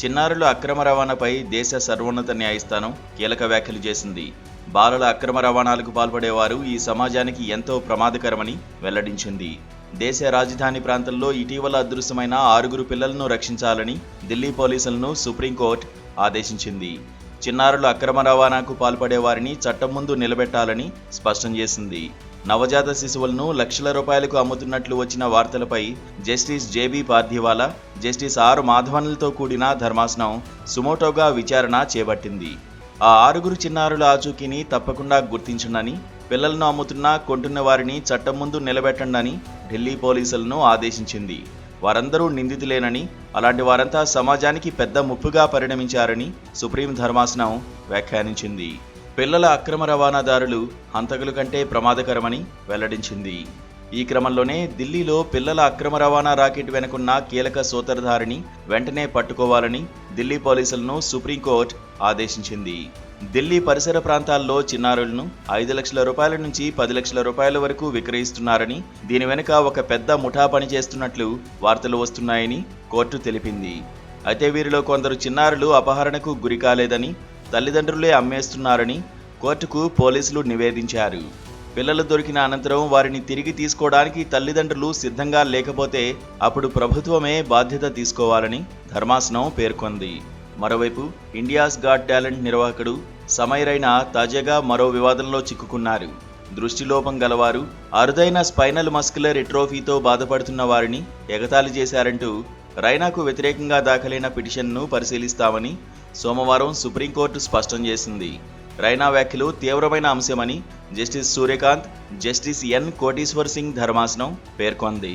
చిన్నారుల అక్రమ రవాణాపై దేశ సర్వోన్నత న్యాయస్థానం కీలక వ్యాఖ్యలు చేసింది. బాలల అక్రమ రవాణాలకు పాల్పడేవారు ఈ సమాజానికి ఎంతో ప్రమాదకరమని వెల్లడించింది. దేశ రాజధాని ప్రాంతంలో ఇటీవల అదృశ్యమైన ఆరుగురు పిల్లలను రక్షించాలని ఢిల్లీ పోలీసులను సుప్రీంకోర్టు ఆదేశించింది. చిన్నారుల అక్రమ రవాణాకు పాల్పడే వారిని చట్టం ముందు నిలబెట్టాలని స్పష్టం చేసింది. నవజాత శిశువులను లక్షల రూపాయలకు అమ్ముతున్నట్లు వచ్చిన వార్తలపై justice J B Pardiwala justice R మాధవన్లతో కూడిన ధర్మాసనం సుమోటోగా విచారణ చేపట్టింది. ఆ ఆరుగురు చిన్నారుల ఆచూకీని తప్పకుండా గుర్తించండని పిల్లలను అమ్ముతున్నా కొంటున్న వారిని చట్టం ముందు నిలబెట్టండని ఢిల్లీ పోలీసులను ఆదేశించింది. వారందరూ నిందితులేనని అలాంటి వారంతా సమాజానికి పెద్ద ముప్పుగా పరిణమించారని సుప్రీం ధర్మాసనం వ్యాఖ్యానించింది. పిల్లల అక్రమ రవాణాదారులు హంతకుల కంటే ప్రమాదకరమని వెల్లడించింది. ఈ క్రమంలోనే ఢిల్లీలో పిల్లల అక్రమ రవాణా రాకెట్ వెనుకున్న కీలక సూత్రధారిని వెంటనే పట్టుకోవాలని ఢిల్లీ పోలీసులను సుప్రీంకోర్టు ఆదేశించింది. ఢిల్లీ పరిసర ప్రాంతాల్లో చిన్నారులను ఐదు లక్షల రూపాయల నుంచి పది లక్షల రూపాయల వరకు విక్రయిస్తున్నారని దీని వెనుక ఒక పెద్ద ముఠా పనిచేస్తున్నట్లు వార్తలు వస్తున్నాయని కోర్టు తెలిపింది. అయితే వీరిలో కొందరు చిన్నారులు అపహరణకు గురి కాలేదని తల్లిదండ్రులే అమ్మేస్తున్నారని కోర్టుకు పోలీసులు నివేదించారు. పిల్లలు దొరికిన అనంతరం వారిని తిరిగి తీసుకోవడానికి తల్లిదండ్రులు సిద్ధంగా లేకపోతే అప్పుడు ప్రభుత్వమే బాధ్యత తీసుకోవాలని ధర్మాసనం పేర్కొంది. మరోవైపు ఇండియాస్ గాడ్ టాలెంట్ నిర్వాహకుడు సమయ్ తాజాగా మరో వివాదంలో చిక్కుకున్నారు. దృష్టిలోపం గలవారు అరుదైన స్పైనల్ మస్కులర్ ఎట్రోఫీతో బాధపడుతున్న వారిని ఎగతాళి చేశారంటూ రైనాకు వ్యతిరేకంగా దాఖలైన పిటిషన్ను పరిశీలిస్తామని సోమవారం సుప్రీంకోర్టు స్పష్టం చేసింది. రైనా వ్యాఖ్యలు తీవ్రమైన అంశమని justice Suryakant justice N Kotishwar Singh ధర్మాసనం పేర్కొంది.